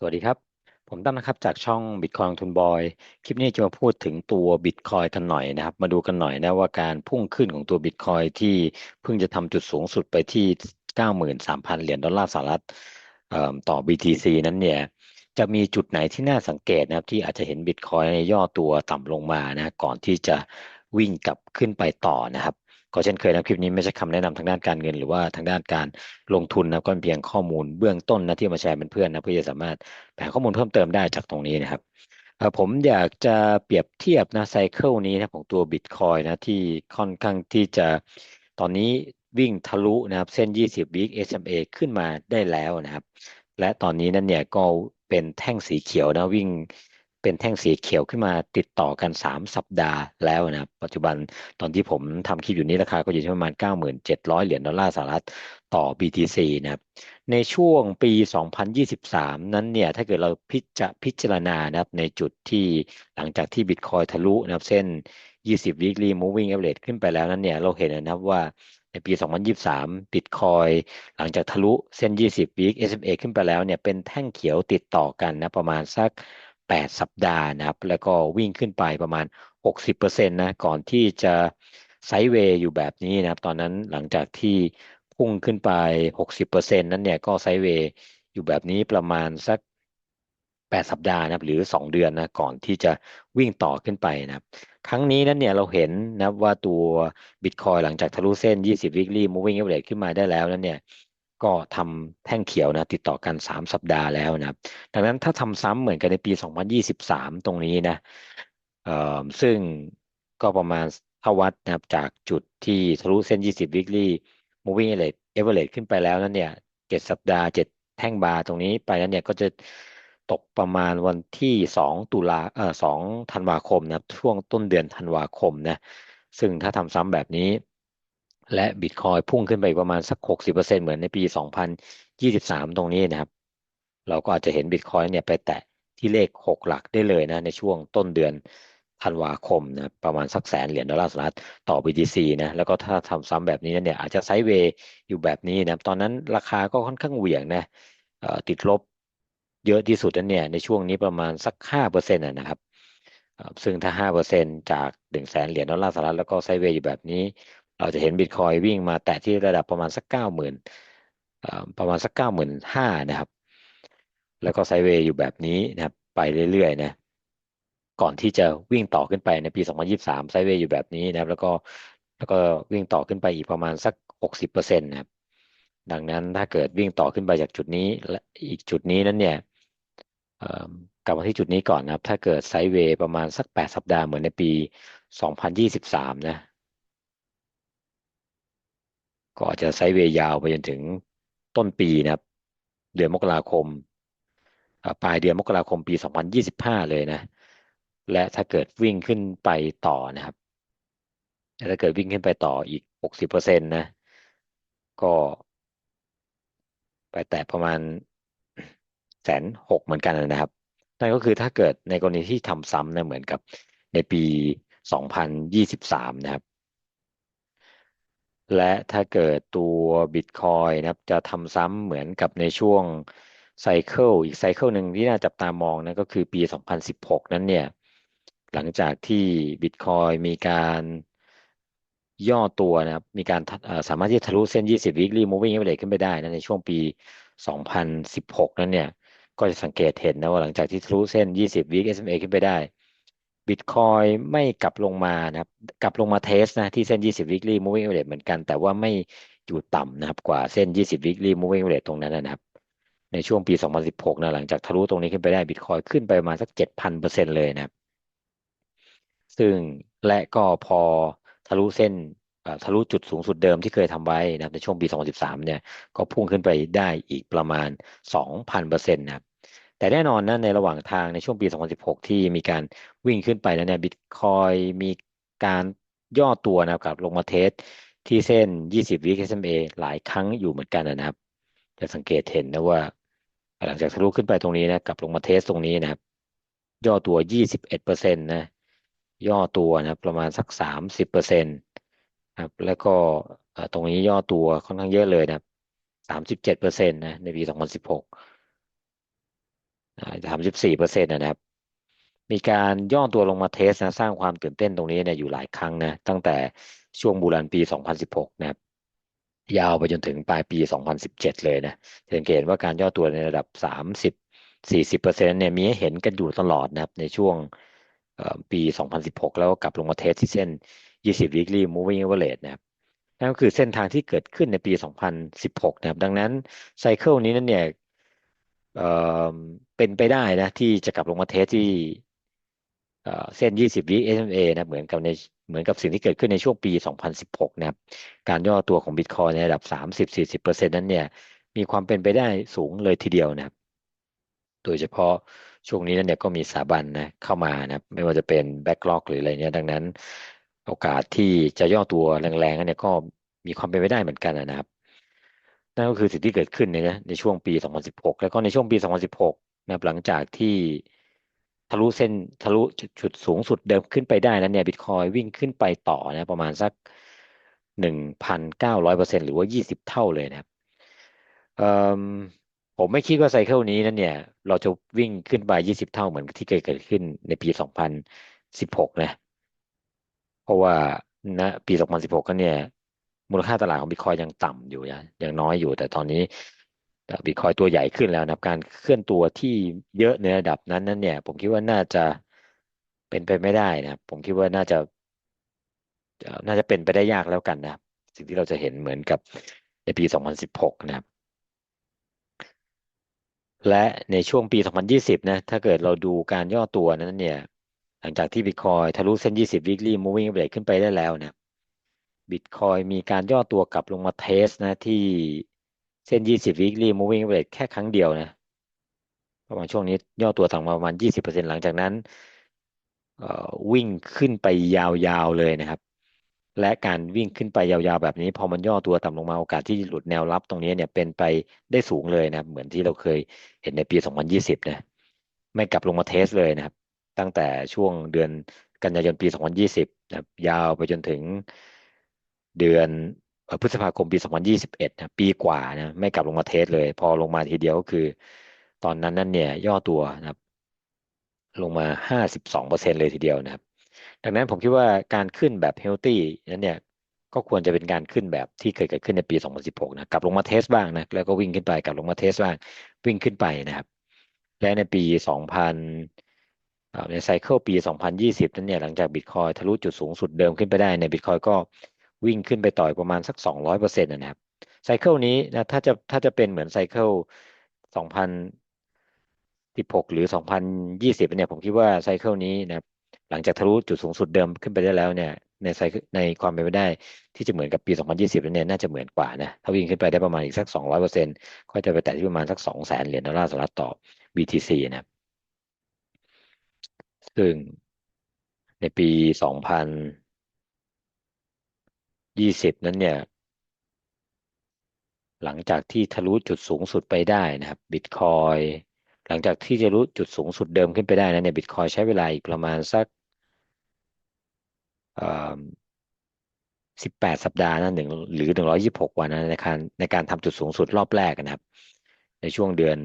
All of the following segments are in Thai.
สวัสดีครับ ผมตั้มนะครับจากช่อง Bitcoin ทุนบอย คลิปนี้จะมาพูดถึงตัว Bitcoin กันหน่อยนะครับ มาดูกันหน่อยนะว่าการพุ่งขึ้นของตัว Bitcoin ที่เพิ่งจะทำจุดสูงสุดไปที่ 93,000 เหรียญดอลลาร์สหรัฐต่อ BTC นั้นเนี่ยจะมีจุดไหนที่น่าสังเกตนะครับ ที่อาจจะเห็น Bitcoin ย่อตัวต่ำลงมานะก่อนที่จะวิ่งกลับขึ้นไปต่อนะครับ ก็เช่นเคยนะคลิปนี้ไม่ใช่คำแนะนำทางด้านการเงิน หรือว่าทางด้านการลงทุนนะก็เป็นเพียงข้อมูลเบื้องต้นนะที่มาแชร์เป็นเพื่อนนะเพื่อจะสามารถแบ่งข้อมูลเพิ่มเติมได้จากตรงนี้นะครับผมอยากจะเปรียบเทียบนะไซเคิลนี้นะของตัว Bitcoin นะที่ค่อนข้างที่จะตอนนี้วิ่งทะลุนะครับเส้น 20 week SMA ขึ้นมาได้แล้วนะครับ และตอนนี้นั่นเนี่ยก็เป็นแท่งสีเขียวนะวิ่ง เป็นแท่งสีเขียวขึ้นมาติดต่อกัน 3 สัปดาห์แล้วนะครับปัจจุบันตอนที่ผมทำคลิปอยู่นี้ราคาก็อยู่ที่ประมาณ 9,700 เหรียญดอลลาร์สหรัฐต่อ BTC นะครับในช่วงปี 2023 นั้นเนี่ยถ้าเกิดเราพิจพิจารณานะครับในจุดที่หลังจากที่ Bitcoin ทะลุนะครับเส้น 20 weekly moving average ขึ้นไปแล้วนั้นเนี่ยเราเห็นนะครับว่าในปี 2023 Bitcoin หลังจากทะลุเส้น 20 week SMA ขึ้นไปแล้วเนี่ยเป็นแท่งเขียวติดต่อกันนะประมาณสัก 8 สัปดาห์นะครับ แล้วก็วิ่งขึ้นไปประมาณ 60%นะก่อนที่จะไซด์เวย์อยู่แบบนี้นะครับ ตอนนั้นหลังจากที่พุ่งขึ้นไป 60%นั้นเนี่ยก็ไซด์เวย์อยู่แบบนี้ประมาณสัก 8 สัปดาห์นะครับ หรือ 2 เดือนนะก่อนที่จะวิ่งต่อขึ้นไปนะครับ ครั้งนี้นั้นเนี่ยเราเห็นนะว่าตัว Bitcoin หลังจากทะลุเส้น 20 weekly moving average ขึ้นมาได้แล้วนั้นเนี่ย ก็ทำแท่งเขียวนะติดต่อกัน 3 สัปดาห์แล้วนะดังนั้นถ้าทำซ้ำเหมือนกันในปี 2023 ตรงนี้นะเอ่อซึ่งก็ประมาณถ้าวัดนะครับจากจุดที่ทะลุเส้น 20 weekly moving average average ขึ้นไปแล้วนั้นเนี่ย 7 สัปดาห์ 7 แท่งบาร์ตรงนี้ไปนั้นเนี่ยก็จะตกประมาณวันที่ 2 ตุลาเอ่อ2ธันวาคมนะครับช่วงต้นเดือนธันวาคมนะซึ่งถ้าทำซ้ำแบบนี้ และบิตคอยพุ่งขึ้นไปประมาณสัก 60%เหมือนในปี 2023 ตรงนี้นะครับ เราก็อาจจะเห็นบิตคอยเนี่ยไปแตะที่เลข 6 หลักได้เลยนะ ในช่วงต้นเดือนธันวาคมนะประมาณสักแสนเหรียญดอลลาร์สหรัฐต่อ BTC นะแล้วก็ถ้าทำซ้ำแบบนี้เนี่ยอาจจะไซด์เวย์อยู่แบบนี้นะตอนนั้นราคาก็ค่อนข้างเหวี่ยงนะติดลบเยอะที่สุดนั่นเนี่ยในช่วงนี้ประมาณสัก 5%นะครับซึ่งถ้า 5%จาก1แสนเหรียญดอลลาร์สหรัฐแล้วก็ไซด์เวย์อยู่แบบนี้ เราจะเห็นบิตคอยวิ่งมาแตะที่ระดับประมาณสักเก้าหมื่นประมาณสักเก้าหมื่นห้านะครับ แล้วก็ไซเวย์อยู่แบบนี้นะครับ ไปเรื่อยๆนะก่อนที่จะวิ่งต่อขึ้นไปในปี 2023 ไซเวย์อยู่แบบนี้นะครับ แล้วก็แล้วก็วิ่งต่อขึ้นไปอีกประมาณสัก 60%นะครับ ดังนั้นถ้าเกิดวิ่งต่อขึ้นไปจากจุดนี้และอีกจุดนี้นั้นเนี่ยกลับมาที่จุดนี้ก่อนนะครับ ถ้าเกิดไซเวย์ประมาณสัก 8 สัปดาห์เหมือนในปี 2023 นะ ก็อาจจะไซด์เวย์ยาวไปจนถึงต้นปีนะครับ เดือนมกราคมปลายเดือนมกราคมปี 2025 เลยนะ และถ้าเกิดวิ่งขึ้นไปต่อนะครับถ้าเกิดวิ่งขึ้นไปต่ออีก 60%นะ ก็ไปแตะประมาณแสนหกเหมือนกันนะครับ นั่นก็คือถ้าเกิดในกรณีที่ทำซ้ำนะเหมือนกับในปี 2023 นะครับ และถ้าเกิดตัว Bitcoin นะครับจะทำซ้ำเหมือนกับในช่วงไซเคิลอีกไซเคิลหนึ่งที่น่าจับตามองนั่นก็คือปี 2016 นั้นเนี่ย หลังจากที่ Bitcoin มีการย่อตัวนะครับ มีการสามารถที่ทะลุเส้น 20 weekly moving average ขึ้นไปได้นะในช่วงปี 2016 นั้นเนี่ย ก็จะสังเกตเห็นนะว่าหลังจากที่ทะลุเส้น 20 week SMA ขึ้นไปได้ บิตคอยไม่กลับลงมานะครับ กลับลงมาเทสนะที่เส้น 20 weekly moving average เหมือนกัน แต่ว่าไม่อยู่ต่ำนะครับ กว่าเส้น 20 weekly moving average ตรงนั้นนะครับ ในช่วงปี 2016 นะหลังจากทะลุตรงนี้ขึ้นไปได้บิตคอยขึ้นไปประมาณสัก 7,000%เลยนะครับ ซึ่งและก็พอทะลุเส้นทะลุจุดสูงสุดเดิมที่เคยทำไว้นะครับในช่วงปี 2013 เนี่ย ก็พุ่งขึ้นไปได้อีกประมาณ 2,000%นะครับ แต่แน่นอนนะในระหว่างทางในช่วงปี 2016 ที่มีการวิ่งขึ้นไปแล้วเนี่ยบิตคอยมีการย่อตัวนะครับลงมาเทสที่เส้น 20 วิ SMA หลายครั้งอยู่เหมือนกันนะครับ จะสังเกตเห็นนะว่า หลังจากทะลุขึ้นไปตรงนี้นะกลับลงมาเทสตรงนี้นะครับ ย่อตัว 21%นะ ย่อตัวนะประมาณสัก 30%ครับแล้วก็ตรงนี้ย่อตัวค่อนข้างเยอะเลยนะครับ 37%นะในปี 2016 สามสิบสี่เปอร์เซ็นต์นะครับ มีการย่อตัวลงมาเทสนะสร้างความตื่นเต้นตรงนี้เนี่ยอยู่หลายครั้งนะตั้งแต่ช่วงบูรันปี2016นะครับยาวไปจนถึงปลายปี 2017 เลยนะสังเกตว่าการย่อตัวในระดับ 30 40เปอร์เซ็นต์เนี่ยมีให้เห็นกันอยู่ตลอดนะครับในช่วงปี 2016 แล้วกลับลงมาเทสที่เส้น 20 weekly moving average นะครับ นั่นก็คือเส้นทางที่เกิดขึ้นในปี 2016 นะครับ ดังนั้นไซเคิลนี้นั่นเนี่ย เเป็นไปได้นะ ที่จะกลับลงมาเทสที่เส้น 20 วิ SMA นะ เหมือนกับในเหมือนกับสิ่งที่เกิดขึ้นในช่วงปี 2016 นะครับ การย่อตัวของบิตคอยในระดับ 30-40%นั้นเนี่ย มีความเป็นไปได้สูงเลยทีเดียวนะครับ โดยเฉพาะช่วงนี้นั่นเนี่ยก็มีสถาบันนะเข้ามานะไม่ว่าจะเป็นแบ็กล็อกหรืออะไรเนี่ย ดังนั้น โอกาสที่จะย่อตัวแรงๆเนี่ยก็มีความเป็นไปได้เหมือนกันนะครับ นั่นก็คือสิ่งที่เกิดขึ้นในนะในช่วงปี 2016 แล้วก็ในช่วงปี 2016 นะครับหลังจากที่ทะลุเส้นทะลุจุดสูงสุดเดิมขึ้นไปได้นั้นเนี่ยบิตคอยวิ่งขึ้นไปต่อนะประมาณสักหนึ่งพันเก้าร้อยเปอร์เซ็นหรือว่ายี่สิบเท่าเลยนะครับผมไม่คิดว่าไซเคิลนี้นั้นเนี่ย เราจะวิ่งขึ้นไปยี่สิบเท่าเหมือนที่เคยเกิดขึ้นในปีสองพันสิบหกนะ เพราะว่าณปีสองพันสิบหกก็เนี่ย มูลค่าตลาดของบิตคอยยังต่ำอยู่นะยังน้อยอยู่ แต่ตอนนี้บิตคอยตัวใหญ่ขึ้นแล้วนะการเคลื่อนตัวที่เยอะในระดับนั้นนั้นเนี่ย ผมคิดว่าน่าจะเป็นไปไม่ได้นะผมคิดว่าน่าจะ น่าจะเป็นไปได้ยากแล้วกันนะสิ่งที่เราจะเห็นเหมือนกับในปี 2016 นะครับ และในช่วงปี 2020 นะ ถ้าเกิดเราดูการย่อตัวนั้นเนี่ย หลังจากที่บิตคอยทะลุเส้น 20 weekly moving average ขึ้นไปได้แล้วเนี่ย บิตคอยมีการย่อตัวกลับลงมาเทสนะที่เส้น 20 weekly moving average แค่ครั้งเดียวนะประมาณช่วงนี้ย่อตัวต่างมาประมาณ 20%หลังจากนั้นวิ่งขึ้นไปยาวๆเลยนะครับ และการวิ่งขึ้นไปยาวๆแบบนี้พอมันย่อตัวต่ำลงมาโอกาสที่หลุดแนวรับตรงนี้เนี่ยเป็นไปได้สูงเลยนะเหมือนที่เราเคยเห็นในปี 2020 นะไม่กลับลงมาเทสเลยนะครับ ตั้งแต่ช่วงเดือนกันยายนปี 2020 นะยาวไปจนถึง เดือนพฤษภาคมปี 2021นะปีกว่านะไม่กลับลงมาเทสเลย พอลงมาทีเดียวก็คือ ตอนนั้นนั่นเนี่ยย่อตัวนะครับ ลงมา 52%เลยทีเดียวนะครับ ดังนั้นผมคิดว่าการขึ้นแบบเฮลตี้นั้นเนี่ยก็ควรจะเป็นการขึ้นแบบที่เคยเกิดขึ้นในปี 2016 นะกลับลงมาเทสบ้างนะแล้วก็วิ่งขึ้นไปกลับลงมาเทสบ้างวิ่งขึ้นไปนะครับ และในปี 2000ในไซเคิลปี 2020 นั้นเนี่ยหลังจากบิตคอยทะลุจุดสูงสุดเดิมขึ้นไปได้ในบิตคอยก็ วิ่งขึ้นไปต่อยประมาณสัก 200%นะครับไซเคิลนี้นะถ้าจะถ้าจะเป็นเหมือนไซเคิล2016 หรือ 2020 เนี่ยผมคิดว่าไซเคิลนี้นะหลังจากทะลุจุดสูงสุดเดิมขึ้นไปได้แล้วเนี่ยในไซในความเป็นไปได้ที่จะเหมือนกับปี 2020เนี่ยน่าจะเหมือนกว่านะถ้าวิ่งขึ้นไปได้ประมาณอีกสัก 200%ก็จะไปแตะที่ประมาณสัก 200,000เหรียญดอลลาร์สหรัฐต่อ BTC นะซึ่งในปี 2020นั้นเนี่ย หลังจากที่ทะลุจุดสูงสุดไปได้นะครับบิตคอยหลังจากที่จะรู้จุดสูงสุดเดิมขึ้นไปได้นะเนี่ยบิตคอยใช้เวลาอีกประมาณสักสิบแปดสัปดาห์นะหนึ่งหรือหนึ่งร้อยี่หกวันนะในการในการทำจุดสูงสุดรอบแรกนะครับ ในช่วงเดือน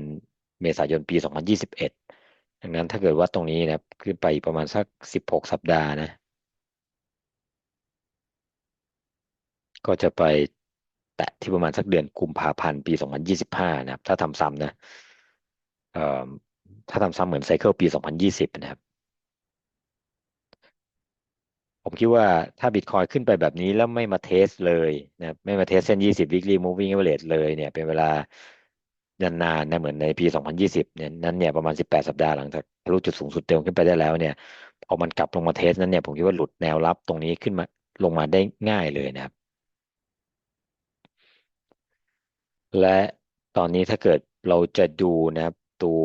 เมษายนปีสองพันยี่สิบเอ็ดดังนั้นถ้าเกิดว่าตรงนี้นะขึ้นไปประมาณสักสิบหกสัปดาห์นะ ก็จะไปแตะที่ประมาณสักเดือนกุมภาพันธ์ปีสองพันยี่สิบห้านะครับ ถ้าทำซ้ำนะถ้าทำซ้ำเหมือนไซเคิลปี 2020 นะครับ ผมคิดว่าถ้าบิตคอยขึ้นไปแบบนี้แล้วไม่มาเทสเลยนะไม่มาเทสเส้น 20 weekly moving average เลยเนี่ยเป็นเวลานานๆนะเหมือนในปี 2020 เนี่ยนั้นเนี่ยประมาณ 18 สัปดาห์หลังจากทะลุจุดสูงสุดเดิมขึ้นไปได้แล้วเนี่ยพอมันกลับลงมาเทสนั้นเนี่ยผมคิดว่าหลุดแนวรับตรงนี้ขึ้นมาลงมาได้ง่ายเลยนะครับ และตอนนี้ถ้าเกิดเราจะดูนะครับตัว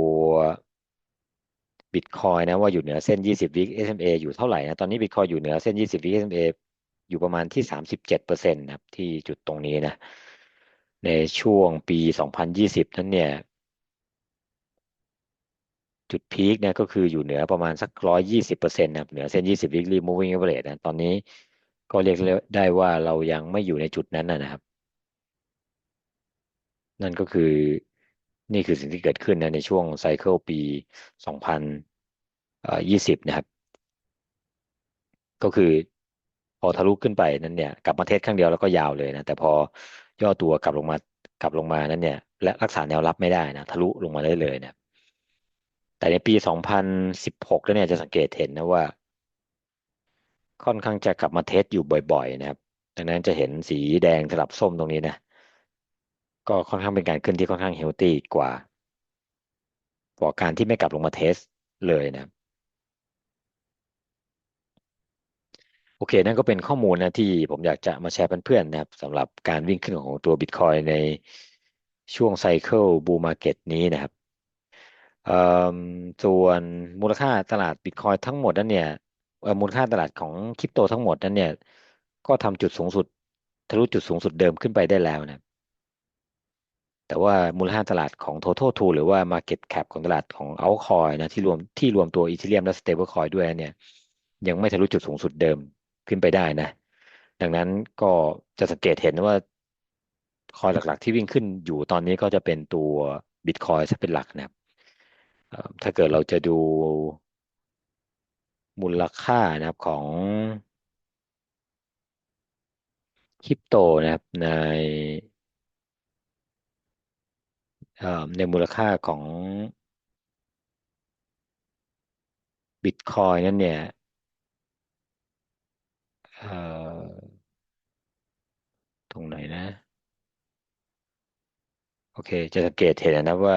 บิตคอยนะว่าอยู่เหนือเส้น 20วิ SMA อยู่เท่าไหร่นะตอนนี้บิตคอยอยู่เหนือเส้น 20วิ SMA อยู่ประมาณที่ 37%นะครับที่จุดตรงนี้นะ ในช่วงปี 2020 นั้นเนี่ย จุดพีคเนี่ยก็คืออยู่เหนือประมาณสัก 120%นะครับเหนือเส้น 20 weekly moving average นะตอนนี้ก็เรียกได้ว่าเรายังไม่อยู่ในจุดนั้นนะครับ นั่นก็คือนี่คือสิ่งที่เกิดขึ้นนะในช่วงไซเคิลปี 2020 นะครับ ก็คือพอทะลุขึ้นไปนั้นเนี่ยกลับมาเทสครั้งเดียวแล้วก็ยาวเลยนะแต่พอย่อตัวกลับลงมากลับลงมานั้นเนี่ยและรักษาแนวรับไม่ได้นะทะลุลงมาได้เลยนะแต่ในปี 2016แล้วเนี่ยจะสังเกตเห็นนะว่า ค่อนข้างจะกลับมาเทสอยู่บ่อย ๆ นะครับดังนั้นจะเห็นสีแดงสลับส้มตรงนี้นะ ก็ค่อนข้างเป็นการขึ้นที่ค่อนข้างเฮลตี้กว่ากว่าการที่ไม่กลับลงมาเทสเลยนะโอเค นั่นก็เป็นข้อมูลนะที่ผมอยากจะมาแชร์เพื่อนๆนะครับสำหรับการวิ่งขึ้นของตัว Bitcoin ในช่วงไซเคิลบูมมาเก็ตนี้นะครับส่วนมูลค่าตลาด Bitcoin ทั้งหมดนั้นเนี่ยมูลค่าตลาดของคริปโตทั้งหมดนั้นเนี่ย ก็ทำจุดสูงสุดทะลุจุดสูงสุดเดิมขึ้นไปได้แล้วนะ แต่ว่ามูลค่าตลาดของ total t o หรือว่า market cap ของตลาดของ altcoin นะที่รวมที่รวมตัว Ethereum และ stablecoin ด้วยเนี่ยยังไม่ทะลุจุดสูงสุดเดิมขึ้นไปได้นะ ดังนั้นก็จะสังเกตเห็นว่าคอยหลักๆ ที่วิ่งขึ้นอยู่ตอนนี้ก็จะเป็นตัว Bitcoin ซะเป็นหลักนะครับถ้าเกิดเราจะดูมูลค่านะครับของคริปโตนะครับใน ในมูลค่าของบิตคอยนั้นเนี่ยตรงไหนนะ โอเค จะสังเกตเห็นนะว่า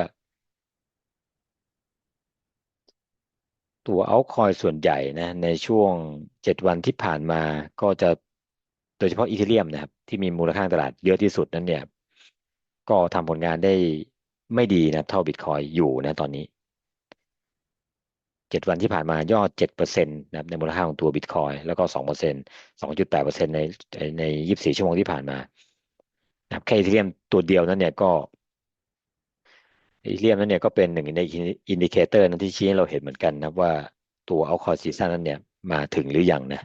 ตัวเอาคอยส่วนใหญ่นะ ในช่วงเจ็ดวันที่ผ่านมาก็จะโดยเฉพาะอีเทเรียมนะครับ ที่มีมูลค่าตลาดเยอะที่สุดนั้นเนี่ย ก็ทำผลงานได้ ไม่ดีนะเท่าบิตคอยอยู่นะตอนนี้เจ็ดวันที่ผ่านมายอดเจ็ดเปอร์เซ็นต์นะครับในมูลค่าของตัวบิตคอยแล้วก็สองเปอร์เซ็นต์สองจุดแปดเปอร์เซ็นต์ในในยี่สิบสี่ชั่วโมงที่ผ่านมานะครับแค่อีเทเรียมตัวเดียวนั้นเนี่ยก็อีเลียมนั้นเนี่ยก็เป็นหนึ่งในอินดิเคเตอร์นั้นที่ชี้ให้เราเห็นเหมือนกันนะว่าตัวเอาคอร์ซีซันนั้นเนี่ยมาถึงหรือยังนะ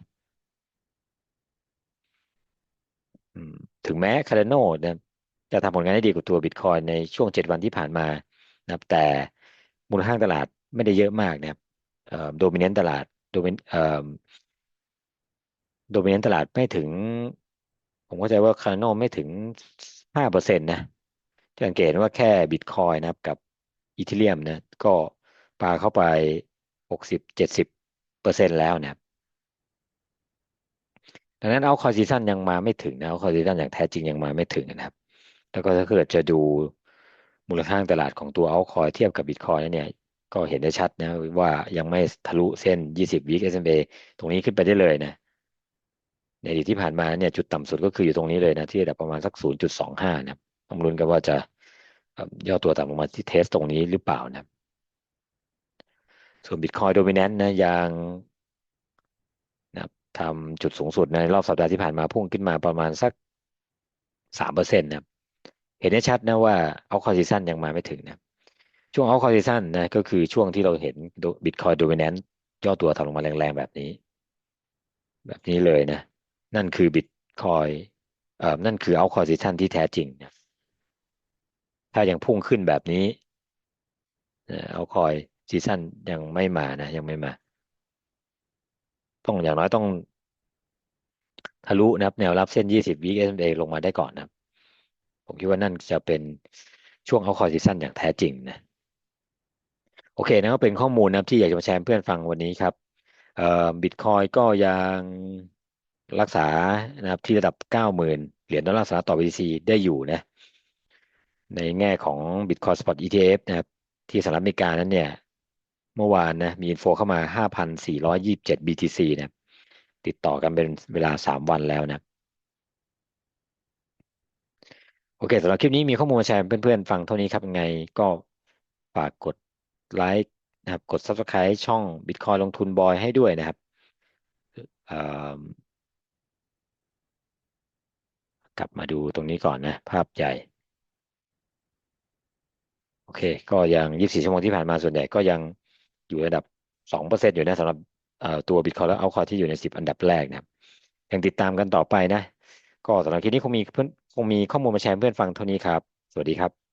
ถึงแม้คาร์โนนะ จะทำผลงานได้ดีกว่าตัวบิตคอยในช่วงเจ็ดวันที่ผ่านมานะครับ แต่มูลค่าตลาดไม่ได้เยอะมากนะครับโดมิเนนต์ตลาดโดมินโดมิเนนต์ตลาดไม่ถึง ผมเข้าใจว่าคาร์โนไม่ถึงห้าเปอร์เซ็นต์นะสังเกตว่าแค่บิตคอยนะครับกับอีเทเรียมนะก็ปาเข้าไปหกสิบเจ็ดสิบเปอร์เซ็นแล้วนะครับดังนั้นเอาคอซีซันยังมาไม่ถึงนะเอาคอซีซันอย่างแท้จริงยังมาไม่ถึงนะครับ แล้วก็ถ้าเกิดจะดูมูลค่าตลาดของตัวเอาคอยเทียบกับบิตคอยเนี่ย ก็เห็นได้ชัดนะว่ายังไม่ทะลุเส้น 20วิค SMA ตรงนี้ขึ้นไปได้เลยนะ ในอดีตที่ผ่านมาเนี่ยจุดต่ำสุดก็คืออยู่ตรงนี้เลยนะ ที่ระดับประมาณสัก 0.25 นะครับต้องลุ้นกันว่าจะย่อตัวต่ำลงมาที่เทสตรงนี้หรือเปล่านะ ส่วน Bitcoin Dominant นะยังนะทำจุดสูงสุดในรอบสัปดาห์ที่ผ่านมาพุ่งขึ้นมาประมาณสักสามเปอร์เซ็นต์นะ เห็นได้ชัดนะว่าเอาคอร์ซิซันยังมาไม่ถึงนะช่วงเอาคอร์ซิซันนะก็คือช่วงที่เราเห็น Bitcoin Dominant ย่อตัวถำลงมาแรงๆแบบนี้ แบบนี้เลยนะ นั่นคือ Bitcoin เอ่อนั่นคือเอาคอร์ซิซันที่แท้จริงนะถ้ายังพุ่งขึ้นแบบนี้เอาคอยซีซันยังไม่มานะ ยังไม่มา ต้องอย่างน้อยต้องทะลุนะครับแนวรับเส้น 20 วิ SMA ลงมาได้ก่อนนะ ผมคิดว่านั่นจะเป็นช่วงเอาคอยซีซั่นอย่างแท้จริงนะโอเคนะก็เป็นข้อมูลนะที่อยากจะมาแชร์เพื่อนฟังวันนี้ครับเอ่อบิตคอยก็ยังรักษานะครับที่ระดับ 90,000 เหรียญดอลลาร์สหรัฐต่อ BTC ได้อยู่นะในแง่ของ Bitcoin Spot ETF นะครับที่สหรัฐอเมริกานั้นเนี่ยเมื่อวานนะมีอินโฟเข้ามา 5,427 BTC นะติดต่อกันเป็นเวลา 3 วันแล้วนะ โอ เคสำหรับคลิปนี้มีข้อมูลมาแชร์เพื่อนๆ ฟังเท่านี้ครับยังไงก็ฝากกดไลค์นะครับกด Subscribe ช่อง Bitcoin ลงทุนบอยให้ด้วยนะครับกลับมาดูตรงนี้ก่อนนะ ภาพใหญ่ โอเค ก็ยัง24ชั่วโมงที่ผ่านมาส่วนใหญ่ก็ยังอยู่ระดับ2%อยู่นะสำหรับตัวบิตคอยและเอาคอยที่อยู่ใน10อันดับแรกนะครับยังติดตามกันต่อไปนะ ก็สำหรับคลิปนี้คงมีเพื่อน คงมีข้อมูลมาแชร์เพื่อนฟังเท่านี้ครับ สวัสดีครับ